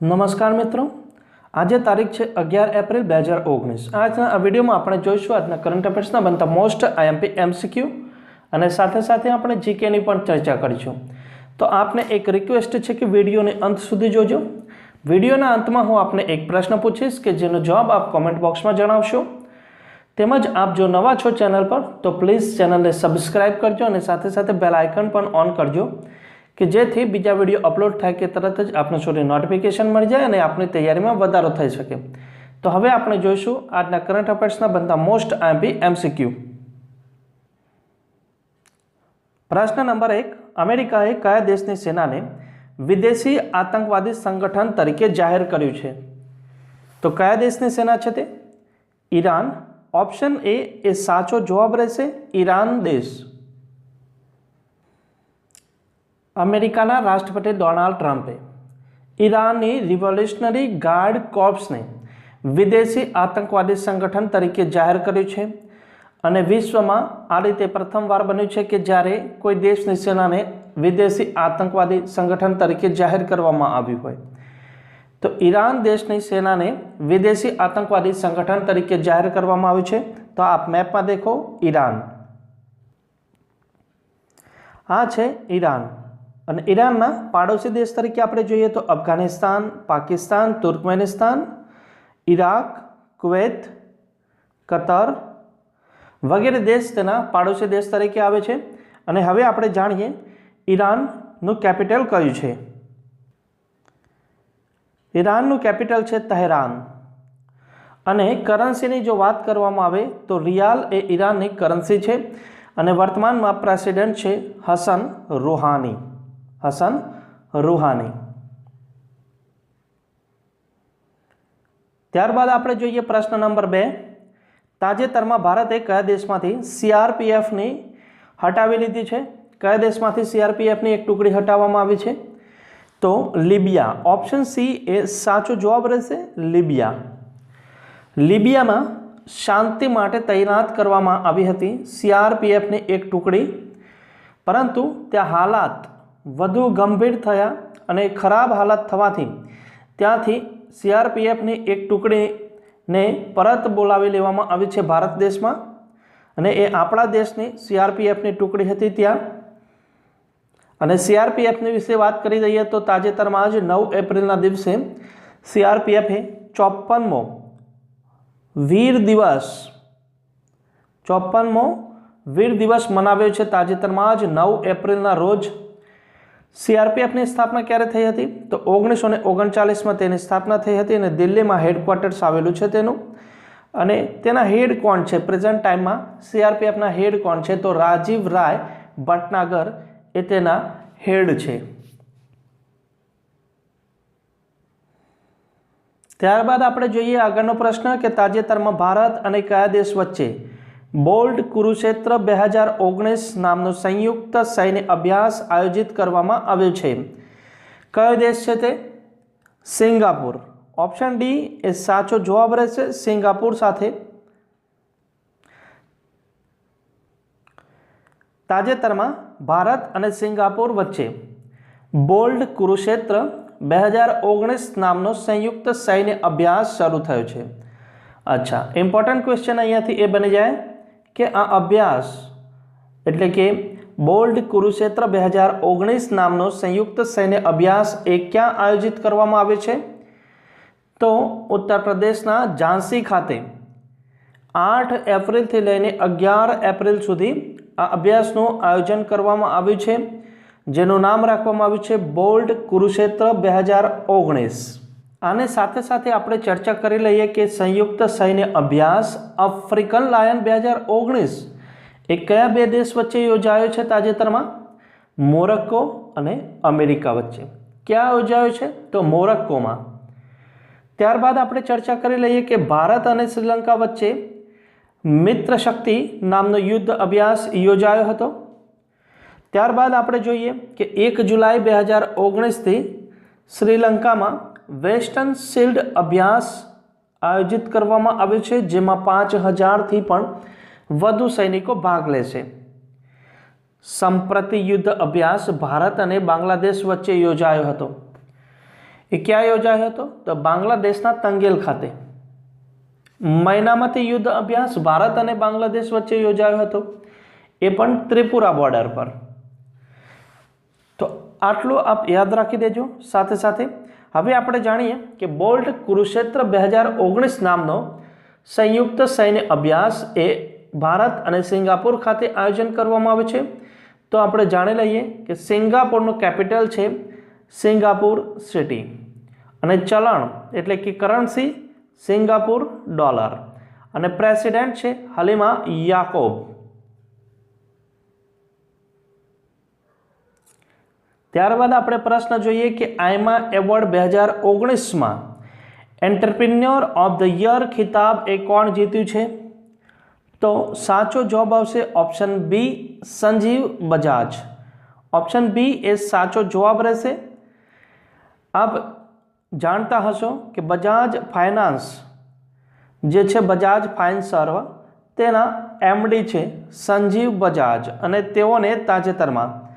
નમસ્કાર મિત્રો. આજે તારીખ છે અગિયાર એપ્રિલ બે હજાર ઓગણીસ. આજના આ વિડીયોમાં આપણે જોઈશું આજના કરંટ અફેર્સના બનતા મોસ્ટ આઈએમપી એમસીક્યુ અને સાથે સાથે આપણે જીકેની પણ ચર્ચા કરીશું. તો આપને એક રિક્વેસ્ટ છે કે વિડીયોને અંત સુધી જોજો. વિડીયોના અંતમાં હું આપને એક પ્રશ્ન પૂછીશ કે જેનો જવાબ આપ કોમેન્ટ બોક્સમાં જણાવશો. તેમજ આપ જો નવા છો ચેનલ પર, તો પ્લીઝ ચેનલને સબસ્ક્રાઇબ કરજો અને સાથે સાથે બેલ આઇકન પણ ઓન કરજો. કે જેથી બીજા વીડિયો અપલોડ થાય કે તરત જ આપણે સુધી નોટિફિકેશન મળી જાય અને આપની તૈયારીમાં વધારો થઈ શકે. તો હવે આપણે જોઈશું આજના કરંટ અફેર્સના બનતા મોસ્ટ આઈએમપી એમસીક્યુ. પ્રશ્ન નંબર એક, અમેરિકાએ કયા દેશની સેનાને વિદેશી આતંકવાદી સંગઠન તરીકે જાહેર કર્યું છે? તો કયા દેશની સેના છે તે? ઈરાન. ઓપ્શન એ એ સાચો જવાબ રહેશે ઈરાન દેશ. અમેરિકાના રાષ્ટ્રપતિ ડોનાલ્ડ ટ્રમ્પે. ઈરાનની રિવોલ્યુશનરી ગાર્ડ કોર્પ્સને વિદેશી આતંકવાદી સંગઠન તરીકે જાહેર કર્યું છે અને વિશ્વમાં આ રીતે પ્રથમવાર બન્યું છે કે જ્યારે કોઈ દેશની સેનાને વિદેશી આતંકવાદી સંગઠન તરીકે જાહેર કરવામાં આવ્યું હોય. તો ઈરાન દેશની સેનાને વિદેશી આતંકવાદી સંગઠન તરીકે જાહેર કરવામાં આવ્યું છે. તો આપ મેપમાં દેખો ઈરાન. આ છે ઈરાન. અને ઈરાનના પાડોશી દેશ તરીકે આપણે જોઈએ તો Afghanistan, Pakistan, Turkmenistan, Iraq, Kuwait, Qatar વગેરે દેશ તેના પાડોશી દેશ તરીકે આવે છે. અને હવે આપણે જાણીએ ઈરાનનું કેપિટલ કયું છે. ઈરાનનું કેપિટલ છે તહેરાન. અને કરન્સીની જો વાત કરવામાં આવે તો રિયાલ એ ઈરાનની કરન્સી છે. અને વર્તમાનમાં પ્રેસિડેન્ટ છે હસન રૂહાની. હસન રૂહાની. ત્યારબાદ આપણે જોઈએ પ્રશ્ન નંબર બે. તાજેતરમાં ભારતે કયા દેશમાંથી સીઆરપીએફની હટાવી લીધી છે? કયા દેશમાંથી સીઆરપીએફની એક ટુકડી હટાવવામાં આવી છે? તો લિબિયા. ઓપ્શન સી એ સાચો જવાબ રહેશે લિબિયા. લિબિયામાં શાંતિ માટે તૈનાત કરવામાં આવી હતી સીઆરપીએફની એક ટુકડી. પરંતુ ત્યાં હાલાત વધુ ગંભીર થયા અને ખરાબ હાલત થવાથી ત્યાંથી સીઆરપીએફની એક ટુકડીને પરત બોલાવી લેવામાં આવી છે ભારત દેશમાં અને એ આપણા દેશની સીઆરપીએફની ટુકડી હતી ત્યાં. અને સીઆરપીએફની વિશે વાત કરી દઈએ તો તાજેતરમાં જ નવ એપ્રિલના દિવસે સીઆરપીએફે ચોપ્પનમો વીર દિવસ, ચોપ્પનમો વીર દિવસ મનાવ્યો છે. તાજેતરમાં જ નવ એપ્રિલના રોજ સીઆરપીએફની સ્થાપના ક્યારે થઈ હતી? તો ઓગણીસો ને ઓગણચાલીસમાં તેની સ્થાપના થઈ હતી અને દિલ્હીમાં હેડક્વાર્ટર્સ આવેલું છે તેનું. અને તેના હેડ કોણ છે? પ્રેઝન્ટ ટાઈમમાં સીઆરપીએફના હેડ કોણ છે? તો રાજીવ રાય ભટનાગર એ તેના હેડ છે. ત્યારબાદ આપણે જોઈએ આગળનો પ્રશ્ન કે તાજેતરમાં ભારત અને કયા દેશ વચ્ચે બોલ્ડ કુરુક્ષેત્ર બે હજાર ઓગણીસ નામનો સંયુક્ત સૈન્ય અભ્યાસ આયોજિત કરવામાં આવ્યો છે. કયો દેશ છે તે? સિંગાપુર. ઓપ્શન ડી એ સાચો જવાબ રહેશે સિંગાપુર સાથે. તાજેતરમાં ભારત અને સિંગાપુર વચ્ચે બોલ્ડ કુરુક્ષેત્ર બે હજાર ઓગણીસ નામનો સંયુક્ત સૈન્ય અભ્યાસ શરૂ થયો છે. અચ્છા ઇમ્પોર્ટન્ટ ક્વેશ્ચન અહીંયાથી એ બની જાય. કે આ અભ્યાસ એટલે કે બોલ્ડ કુરુક્ષેત્ર બે હજાર ઓગણીસ નામનો સંયુક્ત સૈન્ય અભ્યાસ એ ક્યાં આયોજિત કરવામાં આવે છે? તો ઉત્તર પ્રદેશના ઝાંસી ખાતે આઠ એપ્રિલથી લઈને અગિયાર એપ્રિલ સુધી આ અભ્યાસનું આયોજન કરવામાં આવ્યું છે, જેનું નામ રાખવામાં આવ્યું છે બોલ્ડ કુરુક્ષેત્ર બે હજાર ઓગણીસ. આને સાથે સાથે આપણે ચર્ચા કરી લઈએ કે સંયુક્ત સૈન્ય અભ્યાસ આફ્રિકન લાયન બે હજાર ઓગણીસ એ કયા બે દેશ વચ્ચે યોજાયો છે તાજેતરમાં? મોરક્કો અને અમેરિકા વચ્ચે. ક્યાં યોજાયો છે? તો મોરક્કોમાં. ત્યારબાદ આપણે ચર્ચા કરી લઈએ કે ભારત અને શ્રીલંકા વચ્ચે મિત્ર શક્તિ નામનો યુદ્ધ અભ્યાસ યોજાયો હતો. ત્યારબાદ આપણે જોઈએ કે એક જુલાઈ બે હજાર ઓગણીસથી શ્રીલંકામાં વેસ્ટર્ન શિલ્ડ અભ્યાસ આયોજિત કરવામાં આવ્યો છે, જેમાં પાંચ હજારથી પણ વધુ સૈનિકો ભાગ લેશે સંપ્રતિ યુદ્ધ અભ્યાસ ભારત અને બાંગ્લાદેશ વચ્ચે યોજાયો હતો. એ ક્યાં યોજાયો હતો? તો બાંગ્લાદેશના તંગેલ ખાતે. મહિનામાંથી યુદ્ધ અભ્યાસ ભારત અને બાંગ્લાદેશ વચ્ચે યોજાયો હતો. એ પણ ત્રિપુરા બોર્ડર પર. તો આટલું આપ યાદ રાખી દેજો. સાથે સાથે હવે આપણે જાણીએ કે બોલ્ટ કુરુક્ષેત્ર બે હજાર ઓગણીસ નામનો સંયુક્ત સૈન્ય અભ્યાસ એ ભારત અને સિંગાપુર ખાતે આયોજન કરવામાં આવે છે. તો આપણે જાણી લઈએ કે સિંગાપુરનું કેપિટલ છે સિંગાપુર સિટી. અને ચલણ એટલે કે કરન્સી સિંગાપુર ડોલર. અને પ્રેસિડેન્ટ છે હલીમા યાકોબ. ત્યારબાદ આપણે પ્રશ્ન જોઈએ કે આઈમા એવોર્ડ બે હજાર ઓગણીસમાં એન્ટરપ્રિન્યોર ઓફ ધ યર ખિતાબ એ કોણ જીત્યું છે? તો સાચો જવાબ આવશે option B, Sanjiv Bajaj. Option B એ સાચો જવાબ રહેશે. આપ જાણતા હશો કે બજાજ ફાઇનાન્સ જે છે બજાજ ફાઇન્સર્વ તેના એમડી છે સંજીવ બજાજ અને તેઓને તાજેતરમાં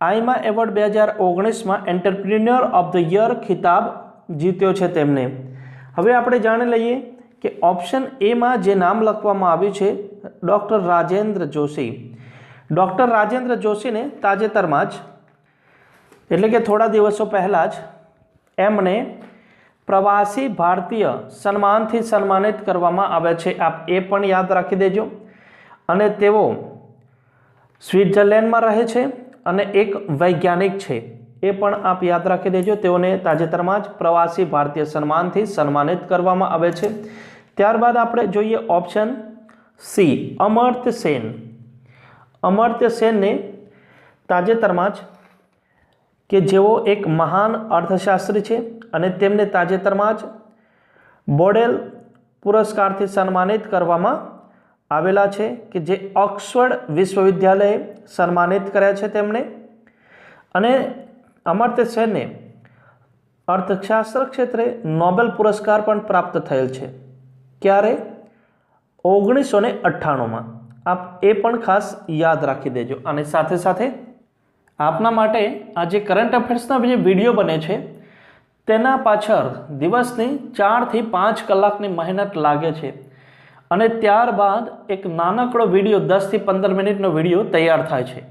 આઈમા એવોર્ડ બે હજાર ઓગણીસમાં એન્ટરપ્રિન્યોર ઓફ ધ યર ખિતાબ જીત્યો છે તેમને. હવે આપણે જાણી લઈએ કે ઓપ્શન એમાં જે નામ લખવામાં આવ્યું છે, ડૉક્ટર રાજેન્દ્ર જોશી. ડૉક્ટર રાજેન્દ્ર જોશીને તાજેતરમાં જ, એટલે કે થોડા દિવસો પહેલાં જ, એમને પ્રવાસી ભારતીય સન્માનથી સન્માનિત કરવામાં આવે છે. આપ એ પણ યાદ રાખી દેજો. અને તેઓ સ્વિટ્ઝરલેન્ડમાં રહે છે. અને એક વૈજ્ઞાનિક છે. એ પણ આપ યાદ રાખી દેજો, તેઓને તાજેતરમાં જ પ્રવાસી ભારતીય સન્માનથી સન્માનિત કરવામાં આવે છે. ત્યારબાદ આપણે જોઈએ ઓપ્શન સી, અમર્ત્ય સેન. અમર્ત્ય સેનને તાજેતરમાં જ કે જેઓ એક મહાન અર્થશાસ્ત્રી છે અને તેમને તાજેતરમાં જ બોડેલ પુરસ્કારથી સન્માનિત કરવામાં આવેલા છે કે જે ઓક્સફર્ડ વિશ્વવિદ્યાલયે સન્માનિત કર્યા છે તેમણે. અને અમર્ત્ય સેને અર્થશાસ્ત્ર ક્ષેત્રે નોબેલ પુરસ્કાર પણ પ્રાપ્ત થયેલ છે. ક્યારે? ઓગણીસો ને અઠ્ઠાણુંમાં. આપ એ પણ ખાસ યાદ રાખી દેજો. અને સાથે સાથે આપના માટે આ જે કરંટ અફેર્સના જે વીડિયો બને છે, તેના પાછળ દિવસની ચારથી પાંચ કલાકની મહેનત લાગે છે. અને ત્યારબાદ એક નાનકડો વીડિયો, દસથી પંદર મિનિટનો વીડિયો તૈયાર થાય છે.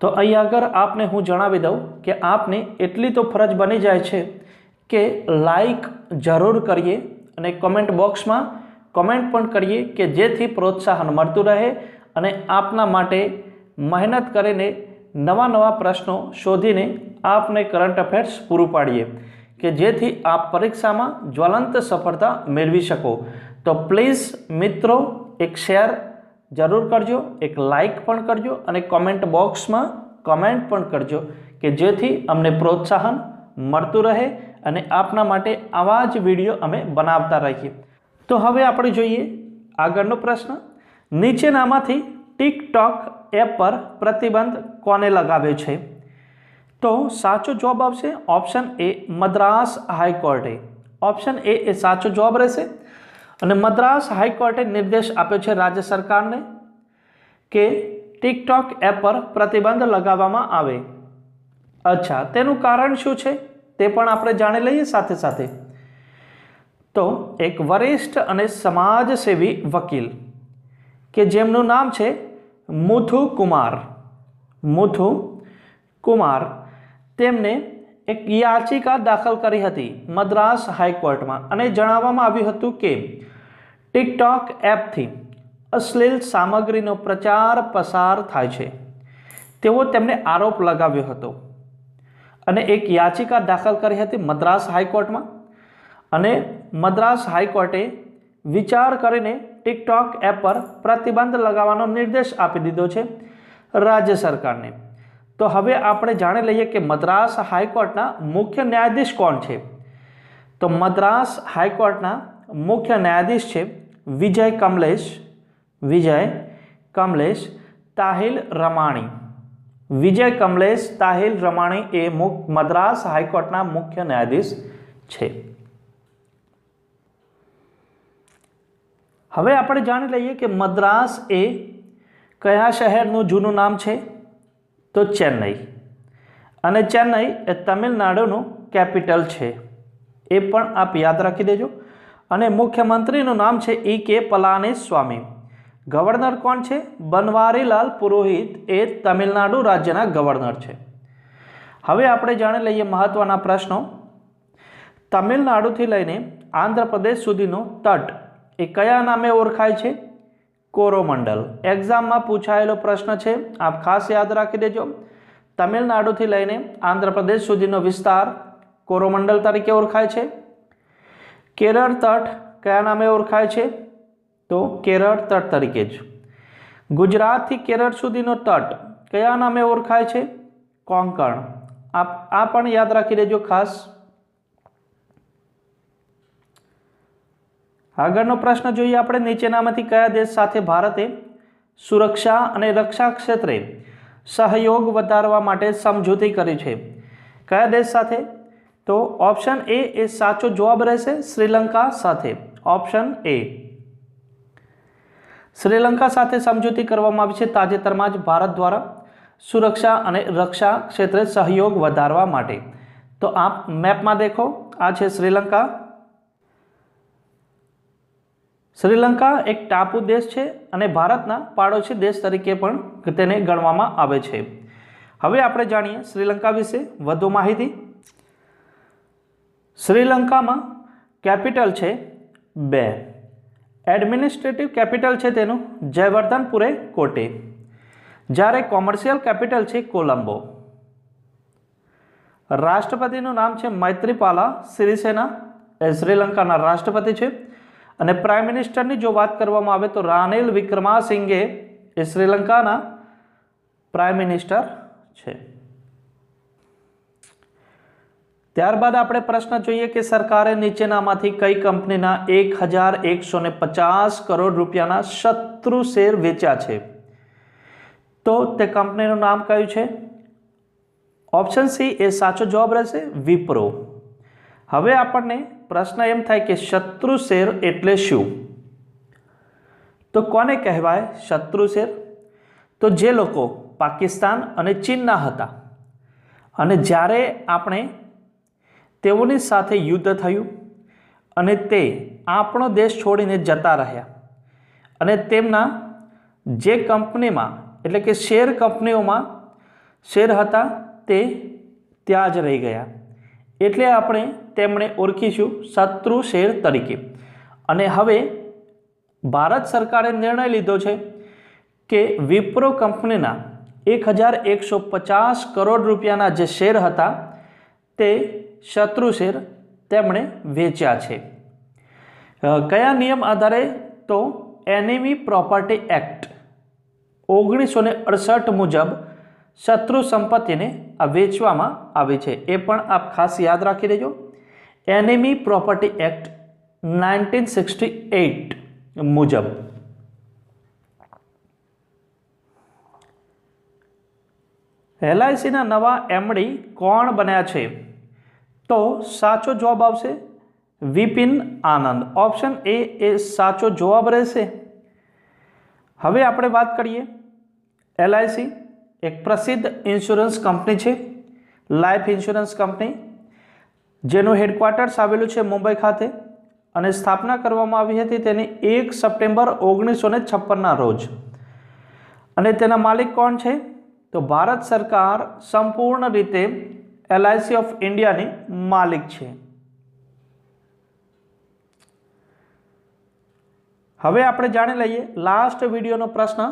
તો અહીં આગળ આપને હું જણાવી દઉં કે આપને એટલી તો ફરજ બની જાય છે કે લાઈક જરૂર કરીએ અને કોમેન્ટ બોક્સમાં કોમેન્ટ પણ કરીએ કે જેથી પ્રોત્સાહન મળતું રહે અને આપના માટે મહેનત કરીને નવા નવા પ્રશ્નો શોધીને આપને કરંટ અફેર્સ પૂરું પાડીએ કે જેથી આપ પરીક્ષામાં જ્વલંત સફળતા મેળવી શકો. તો પ્લીઝ મિત્રો, એક શેર જરૂર કરજો, એક લાઈક પણ કરજો અને કોમેન્ટ બોક્સમાં કમેન્ટ પણ કરજો કે જેથી અમને પ્રોત્સાહન મળતું રહે અને આપના માટે આવા જ વીડિયો અમે બનાવતા રહીએ. તો હવે આપણે જોઈએ આગળનો પ્રશ્ન. નીચેનામાંથી ટિકટોક એપ પર પ્રતિબંધ કોને લગાવ્યો છે? તો સાચો જવાબ આવશે ઓપ્શન એ મદ્રાસ હાઈકોર્ટે. ઓપ્શન એ એ સાચો જવાબ રહેશે. અને મદ્રાસ હાઈકોર્ટે નિર્દેશ આપ્યો છે રાજ્ય સરકારને કે ટિકટોક એપ પર પ્રતિબંધ લગાવવામાં આવે. અચ્છા, તેનું કારણ શું છે? તે પણ આપણે જાણી લઈએ સાથે સાથે. તો એક વરિષ્ઠ અને સમાજસેવી વકીલ કે જેમનું નામ છે મુથુ કુમાર મુથુ કુમાર તેમને એક યાચિકા દાખલ કરી હતી મદ્રાસ હાઈકોર્ટમાં અને જણાવવામાં આવ્યું હતું કે, ટિકટોક એપથી અશ્લીલ સામગ્રીનો પ્રચાર પસાર થાય છે. તેવો તેમને આરોપ લગાવ્યો હતો અને એક યાચિકા દાખલ કરી હતી મદ્રાસ હાઈકોર્ટમાં અને મદ્રાસ હાઈકોર્ટે વિચાર કરીને ટિકટોક એપ પર પ્રતિબંધ લગાવવાનો નિર્દેશ આપી દીધો છે રાજ્ય સરકારને. તો હવે આપણે જાણી લઈએ કે મદ્રાસ હાઈકોર્ટના મુખ્ય ન્યાયાધીશ કોણ છે? તો મદ્રાસ હાઈકોર્ટના મુખ્ય ન્યાયાધીશ છે વિજય કમલેશ વિજય કમલેશ તાહિલ રમાણી. વિજય કમલેશ, તાહિલ રમાણી એ મદ્રાસ હાઈકોર્ટના મુખ્ય ન્યાયાધીશ છે. હવે આપણે જાણી લઈએ કે મદ્રાસ એ કયા શહેરનું જૂનું નામ છે? તો ચેન્નઈ. અને ચેન્નઈ એ તમિલનાડુનું કેપિટલ છે. એ પણ આપ યાદ રાખી દેજો. અને મુખ્યમંત્રીનું નામ છે ઈ કે પલાનીસ્વામી. ગવર્નર કોણ છે? બનવારીલાલ પુરોહિત એ તમિલનાડુ રાજ્યના ગવર્નર છે. હવે આપણે જાણી લઈએ મહત્વના પ્રશ્નો. તમિલનાડુથી લઈને આંધ્રપ્રદેશ સુધીનો તટ એ કયા નામે ઓળખાય છે? કોરોમંડલ. એક્ઝામમાં પૂછાયેલો પ્રશ્ન છે, આપ ખાસ યાદ રાખી દેજો. તમિલનાડુથી લઈને આંધ્રપ્રદેશ સુધીનો વિસ્તાર કોરોમંડલ તરીકે ઓળખાય છે. કેરળ તટ કયા નામે ઓળખાય છે? તો કેરળ તટ તરીકે જ. ગુજરાતથી કેરળ સુધીનો તટ કયા નામે ઓળખાય છે? કોંકણ. આપ, આ પણ યાદ રાખી દેજો ખાસ. આગળનો પ્રશ્ન જોઈએ આપણે નીચેનામાંથી કયા દેશ સાથે ભારતે સુરક્ષા અને રક્ષા ક્ષેત્રે સહયોગ વધારવા માટે સમજૂતી કરી છે? કયા દેશ સાથે? તો ઓપ્શન એ એ સાચો જવાબ રહેશે શ્રીલંકા સાથે. Option A. શ્રીલંકા સાથે સમજૂતી કરવામાં આવી છે તાજેતરમાં જ ભારત દ્વારા સુરક્ષા અને રક્ષા ક્ષેત્રે સહયોગ વધારવા માટે. તો આપ મેપમાં દેખો. આ છે શ્રીલંકા. શ્રીલંકા એક ટાપુ દેશ છે અને ભારતના પાડોશી દેશ તરીકે પણ તેને ગણવામાં આવે છે. હવે આપણે જાણીએ શ્રીલંકા વિશે વધુ માહિતી. શ્રીલંકામાં કેપિટલ છે બે. એડમિનિસ્ટ્રેટિવ કેપિટલ છે તેનું જયવર્ધનપુરે કોટે. જ્યારે કોમર્શિયલ કેપિટલ છે કોલંબો. રાષ્ટ્રપતિનું નામ છે મૈત્રીપાલા સિરિસેના. એ શ્રીલંકાના રાષ્ટ્રપતિ છે. અને પ્રાઇમ મિનિસ્ટરની જો વાત કરવામાં આવે તો રાનિલ વિક્રમાસિંઘે એ શ્રીલંકાના પ્રાઇમ મિનિસ્ટર છે. ત્યારબાદ આપણે પ્રશ્ન જોઈએ કે સરકારે નીચેનામાંથી કઈ કંપનીના એક હજાર એકસો ને પચાસ કરોડ રૂપિયાના શત્રુ શેર વેચ્યા છે? તો તે કંપનીનું નામ કયું છે? ઓપ્શન સી એ સાચો જવાબ રહેશે વિપ્રો. હવે આપણને પ્રશ્ન એમ થાય કે શત્રુ શેર એટલે શું? તો કોને કહેવાય શત્રુ શેર? તો જે લોકો પાકિસ્તાન અને ચીનના હતા અને જ્યારે આપણે તેઓની સાથે યુદ્ધ થયું અને તે આપણો દેશ છોડીને જતા રહ્યા અને તેમના જે કંપનીમાં એટલે કે શેર કંપનીઓમાં શેર હતા તે ત્યાં જ રહી ગયા. એટલે આપણે તેમણે ઓળખીશું શત્રુ શેર તરીકે. અને હવે ભારત સરકારે નિર્ણય લીધો છે કે વિપ્રો કંપનીના એક હજાર એકસો પચાસ કરોડ રૂપિયાના જે શેર હતા તે શત્રુ શેર તેમણે વેચ્યા છે. કયા નિયમ આધારે તો એનિમી પ્રોપર્ટી એક્ટ ઓગણીસો ને અડસઠ મુજબ શત્રુ સંપત્તિને આ વેચવામાં આવી છે એ પણ આપ ખાસ યાદ રાખી દેજો. Enemy property act nineteen sixty eight મુજબ એલઆઈસીના નવા એમડી કોણ બન્યા છે? તો સાચો જવાબ આવશે વિપિન આનંદ. ઓપ્શન એ એ સાચો જવાબ રહેશે. હવે આપણે વાત કરીએ. એલઆઈસી એક પ્રસિદ્ધ ઇન્સ્યોરન્સ કંપની છે. લાઈફ ઇન્સ્યોરન્સ કંપની જેનું હેડક્વાર્ટર્સ આવેલું છે મુંબઈ ખાતે અને સ્થાપના કરવામાં આવી હતી તેની એક સપ્ટેમ્બર ઓગણીસો ને છપ્પનના રોજ. અને તેના માલિક કોણ છે? તો ભારત સરકાર સંપૂર્ણ રીતે એલઆઈસી ઓફ ઇન્ડિયાની માલિક છે. હવે આપણે જાણી લઈએ લાસ્ટ વિડીયોનો પ્રશ્ન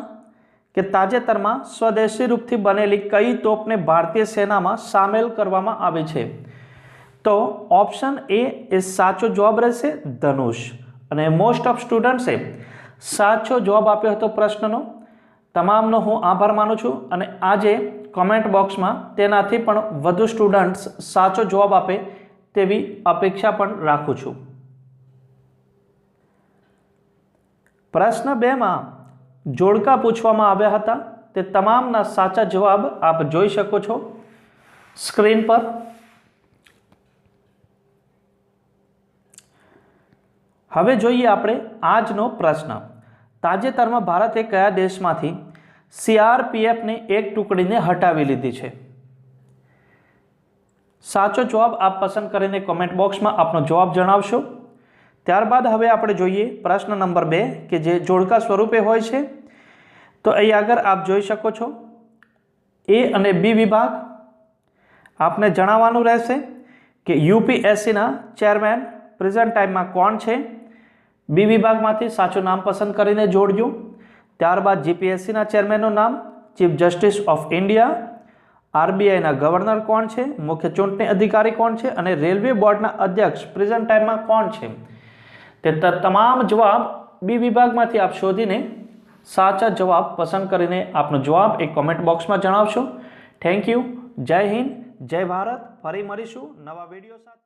કે તાજેતરમાં સ્વદેશી રૂપથી બનેલી કઈ તોપને ભારતીય સેનામાં સામેલ કરવામાં આવી છે? તો ઓપ્શન એ એ સાચો જવાબ રહેશે ધનુષ. અને મોસ્ટ ઓફ સ્ટુડન્ટ્સે સાચો જવાબ આપ્યો હતો પ્રશ્નનો. તમામનો હું આભાર માનું છું અને આજે કોમેન્ટ બોક્સમાં તેનાથી પણ વધુ સ્ટુડન્ટ્સ સાચો જવાબ આપે તેવી અપેક્ષા પણ રાખું છું. પ્રશ્ન બેમાં જોડકા પૂછવામાં આવ્યા હતા. તે તમામના સાચા જવાબ આપ જોઈ શકો છો. સ્ક્રીન પર હવે જોઈએ આપણે આજનો પ્રશ્ન. તાજેતરમાં ભારતે કયા દેશમાંથી સીઆરપીએફની એક ટુકડીને હટાવી લીધી છે? સાચો જવાબ આપ પસંદ કરીને કોમેન્ટ બોક્સમાં આપનો જવાબ જણાવશો. ત્યારબાદ હવે આપણે જોઈએ પ્રશ્ન નંબર બે, કે જે જોડકા સ્વરૂપે હોય છે. તો અહીં આગળ આપ જોઈ શકો છો. એ અને બી વિભાગ. આપને જણાવવાનું રહેશે કે યુપીએસસીના ચેરમેન પ્રેઝન્ટ ટાઈમમાં કોણ છે? બી વિભાગમાંથી સાચું નામ પસંદ કરીને જોડજો. ત્યારબાદ જીપીએસસીના ચેરમેનનું નામ, ચીફ જસ્ટિસ ઓફ ઇન્ડિયા. આરબીઆઈના ગવર્નર કોણ છે? મુખ્ય ચૂંટણી અધિકારી કોણ છે? અને રેલવે બોર્ડના અધ્યક્ષ પ્રેઝન્ટ ટાઈમમાં કોણ છે? તે તમામ જવાબ બી વિભાગમાંથી આપ શોધીને સાચા જવાબ પસંદ કરીને આપનો જવાબ એક કોમેન્ટ બોક્સમાં જણાવશો. થેન્ક યુ જય હિન્દ. જય ભારત. ફરી મળીશું નવા વીડિયો સાથે.